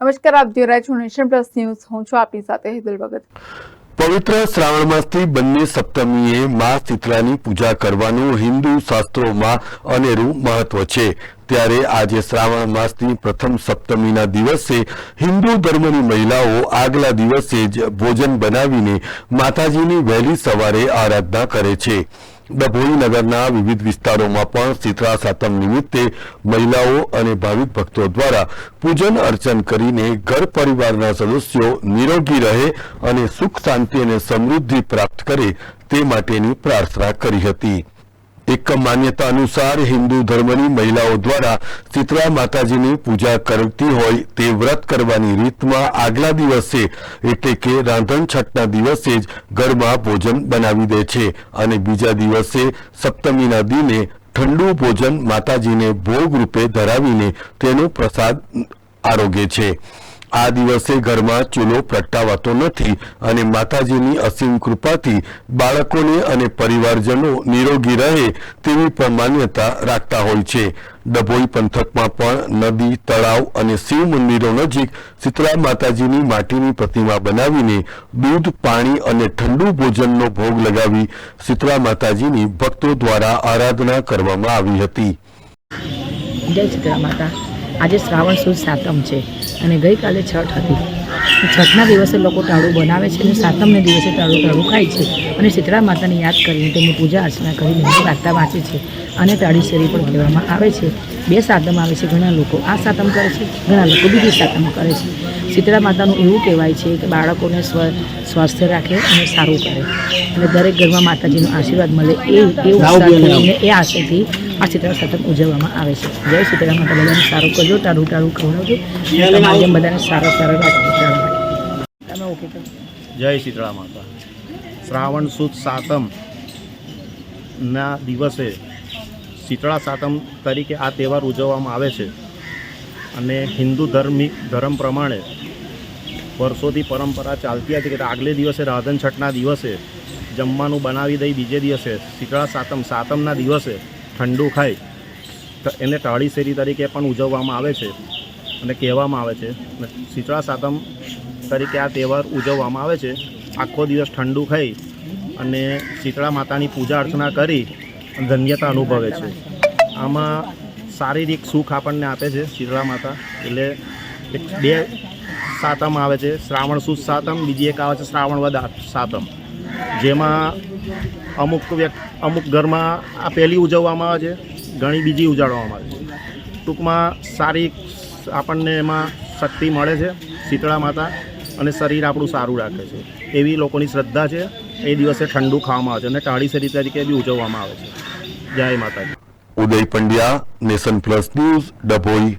નમસ્કાર, આપ જોઈ રહ્યા છો નેશન પ્લસ ન્યૂઝ. હું છું આપની સાથે હેતલ ભગત. પવિત્ર શ્રાવણ માસથી બંને સપ્તમીએ મા શીતળાની પૂજા કરવાનું હિન્દુ શાસ્ત્રોમાં અનેરું મહત્વ છે. ત્યારે આજે શ્રાવણ માસની પ્રથમ સપ્તમીના દિવસે હિન્દુ ધર્મની મહિલાઓ આગલા દિવસે જ ભોજન બનાવીને માતાજીની વહેલી સવારે આરાધના કરે છે. ડભોઈ નગરના વિવિધ વિસ્તારોમાં પણ શીતળા સાતમ નિમિત્તે મહિલાઓ અને ભાવિક ભક્તો દ્વારા પૂજન અર્ચન કરીને ઘર પરિવારના સદસ્યો નિરોગી રહે અને સુખ શાંતિ અને સમૃદ્ધિ પ્રાપ્ત કરે તે માટેની પ્રાર્થના કરી હતી. એક માન્યતા અનુસાર હિન્દુ ધર્મની મહિલાઓ દ્વારા શીતળા માતાજીની પૂજા કરતી હોય તે વ્રત કરવાની રીતમાં આગલા દિવસે, એટલે કે રાંધણ છઠના દિવસે જ ઘરમાં ભોજન બનાવી દે છે અને બીજા દિવસે સપ્તમીના દિને ઠંડુ ભોજન માતાજીને ભોગ રૂપે ધરાવીને તેનો પ્રસાદ આરોગે છે. આ દિવસે ઘરમાં ચૂલો પ્રગટાવાતો નથી અને માતાજીની અસીમ કૃપાથી બાળકોને અને પરિવારજનો નિરોગી રહે તેવી પણ માન્યતા રાખતા હોય છે. ડભોઈ પંથકમાં પણ નદી, તળાવ અને શિવ મંદિરો નજીક શીતળા માતાજીની માટીની પ્રતિમા બનાવીને દૂધ, પાણી અને ઠંડુ ભોજનનો ભોગ લગાવી શીતળા માતાજીની ભક્તો દ્વારા આરાધના કરવામાં આવી હતી. જય શીતળા માતા. આજે શ્રાવણ સુદ સાતમ છે અને ગઈકાલે છઠ હતી. છઠના દિવસે લોકો ટાળું બનાવે છે અને સાતમને દિવસે ટાળું ટાળું ખાય છે. અને શીતળા માતાને યાદ કરીને તેમની પૂજા અર્ચના કરીને વાર્તા વાંચે છે અને તાળી શેરી પણ કહેવામાં આવે છે. બે સાતમ આવે છે ઘણા લોકો આ સાતમ કરે છે ઘણા લોકો બીજી સાતમ કરે છે. શીતળા માતાનું એવું કહેવાય છે કે બાળકોને સ્વ સ્વાસ્થ્ય રાખે અને સારું કરે. અને દરેક ઘરમાં માતાજીનો આશીર્વાદ મળે એ એ ઉત્સાહ એ આશયથી આ શીતળા સાતમ ઉજવવામાં આવે છે. જય શીતળા માતા બધાને સારું કરજો ટાળું ટાળું ખવડાવજો. તમારા બધાને સારા સારા રાખજો. તમે ઓકે જય શીતળા માતા. શ્રાવણ સુદ સાતમ ના દિવસે શીતળા સાતમ તરીકે આ તહેવાર ઉજવવામાં આવે છે અને હિન્દુ ધર્મિક ધર્મ પ્રમાણે વર્ષોથી પરંપરા ચાલતી હતી કે આગલે દિવસે રાધન છઠના દિવસે જમવાનું બનાવી દઈ બીજે દિવસે શીતળા સાતમ સાતમના દિવસે ઠંડુ ખાય, તો એને ટાળી શેરી તરીકે પણ ઉજવવામાં આવે છે અને કહેવામાં આવે છે. અને શીતળા સાતમ તરીકે આ તહેવાર ઉજવવામાં આવે છે. આખો દિવસ ઠંડુ ખાઈ અને શીતળા માતાની પૂજા અર્ચના કરી ધન્યતા અનુભવે છે. આમાં શારીરિક સુખ આપણને આપે છે શીતળા માતા. એટલે એક બે સાતમ આવે છે. શ્રાવણ સુદ સાતમ, બીજી એક આવે છે શ્રાવણ વદ સાતમ. જેમાં અમુક વ્યક્તિ, અમુક ઘરમાં આ પહેલી ઉજવવામાં આવે છે, ઘણી બીજી ઉજાડવામાં આવે છે. ટૂંકમાં સારી આપણને એમાં શક્તિ મળે છે, શીતળા માતા અને શરીર આપણું સારું રાખે છે. એવી લોકોની શ્રદ્ધા છે, એ દિવસે ઠંડુ ખાવામાં આવે છે અને ટાળી તરીકે બી ઉજવવામાં આવે છે. જય Mataji. Uday Pandya, nation plus news, Dabhoi.